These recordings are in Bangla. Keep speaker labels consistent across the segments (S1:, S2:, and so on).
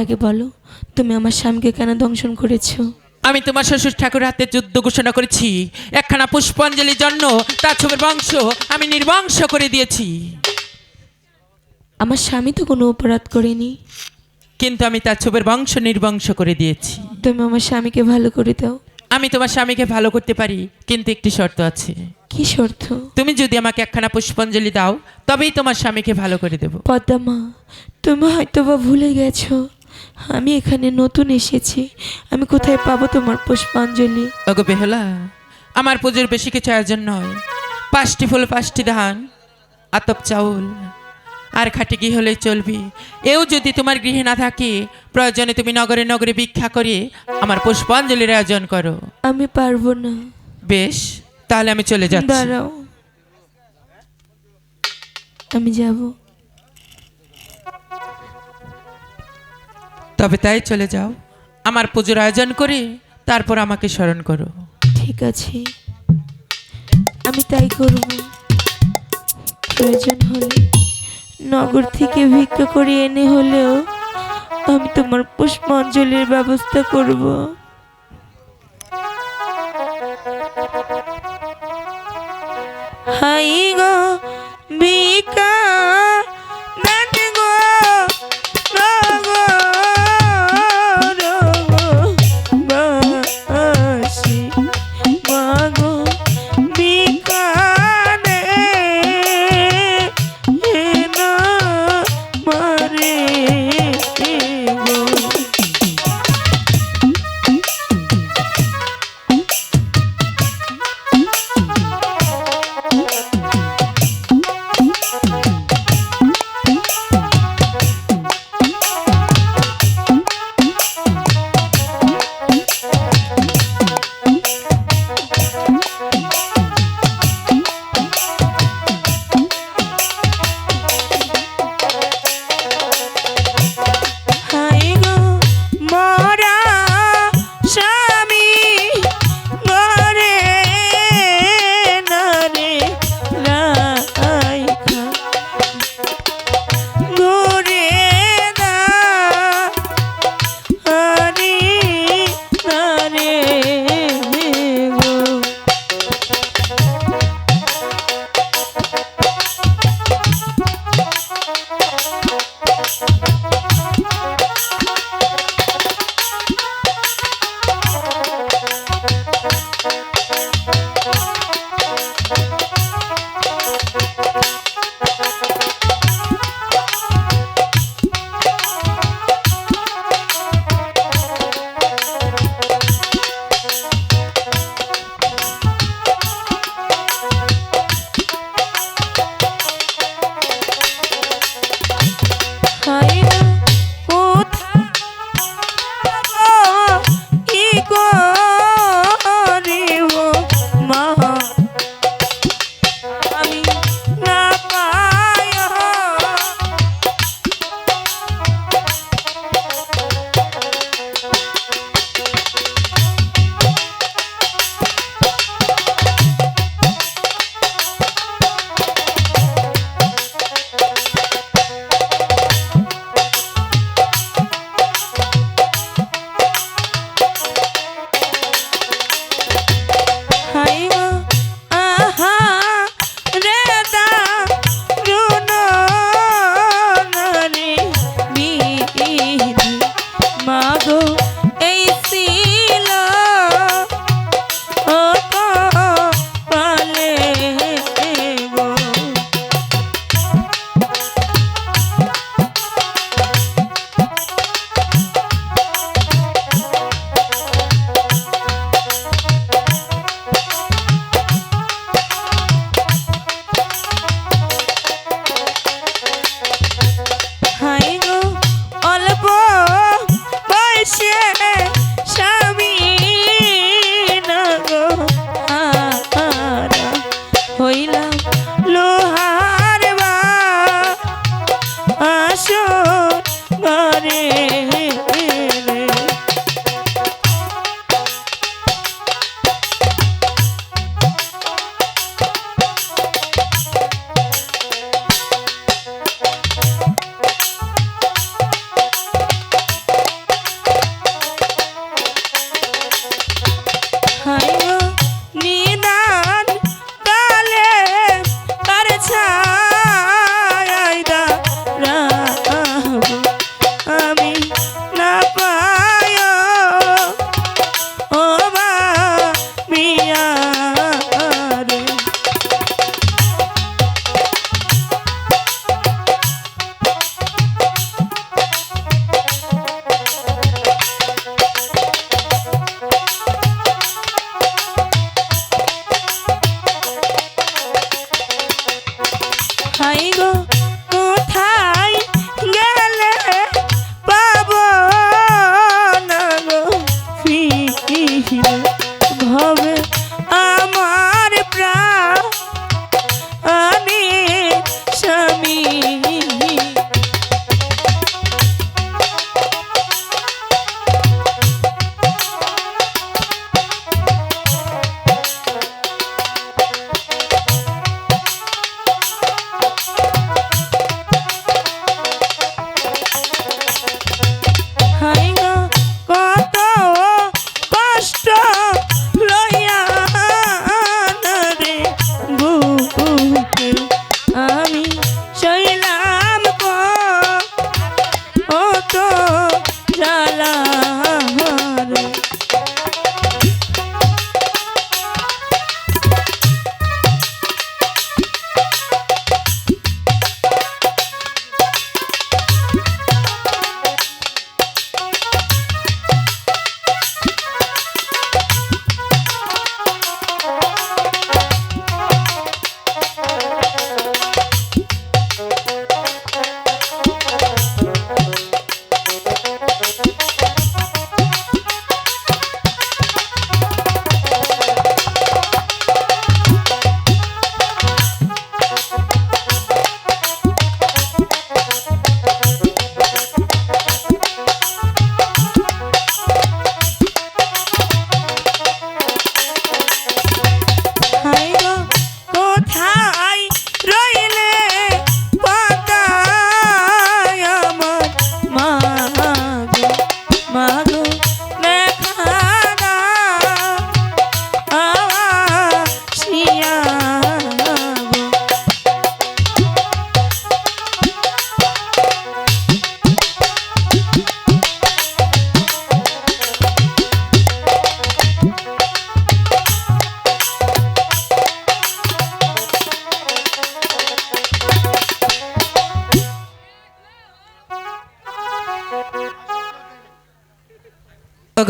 S1: আগে বলো তুমি আমার স্বামীকে কেন দংশন করেছ?
S2: আমি তোমার শ্বশুর ঠাকুর হাতে যুদ্ধ ঘোষণা করেছি। একখানা পুষ্পাঞ্জলির জন্য তার ছবির বংশ আমি নির্বংশ করে দিয়েছি।
S1: আমার স্বামী তো কোনো অপরাধ করেনি।
S2: কিন্তু আমি তার ছবির বংশ নির্বংশ করে দিয়েছি।
S1: তুমি আমার স্বামীকে ভালো করে দাও।
S2: আমি তোমার স্বামীকে ভালো করতে পারি কিন্তু একটি শর্ত আছে।
S1: কি শর্ত?
S2: তুমি যদি আমাকে একখানা পুষ্পাঞ্জলি দাও তবেই তোমার স্বামীকে ভালো করে দেবো।
S1: পদ্মা তুমি হয়তো বা ভুলে গেছো। আমি এখানে নতুন এসেছি। আমি কোথায় পাবো তোমার পুষ্পাঞ্জলি?
S2: ওগো বেহলা আমার পুজোর বেশি কিছু আয়োজন নয়। পাঁচটি ফুল পাঁচটি ধান আতপ চাউল। আর খাটি কি হলেই চলবি। এও যদি তোমার গৃহে না থাকে প্রয়োজনে তুমি নগরে নগরে ভিক্ষা করে আমার পুষ্পাঞ্জলির আয়োজন করো।
S1: আমি পারব না।
S2: বেশ তাহলে আমি চলে যাচ্ছি।
S1: দাঁড়াও। আমি যাব।
S2: তবে তাই চলে যাও। আমার পুজোর আয়োজন করে, তারপর আমাকে স্মরণ করো।
S1: ঠিক আছে। আমি তাই করব। প্রয়োজন হলে নগর থেকে ভিক্ষা করে এনে হলেও আমি তোমার পুষ্পাঞ্জলির ব্যবস্থা করব। হাই গো, ভিক্ষা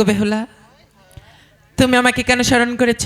S2: বেহুলা তুমি আমাকে কেন স্মরণ করেছ?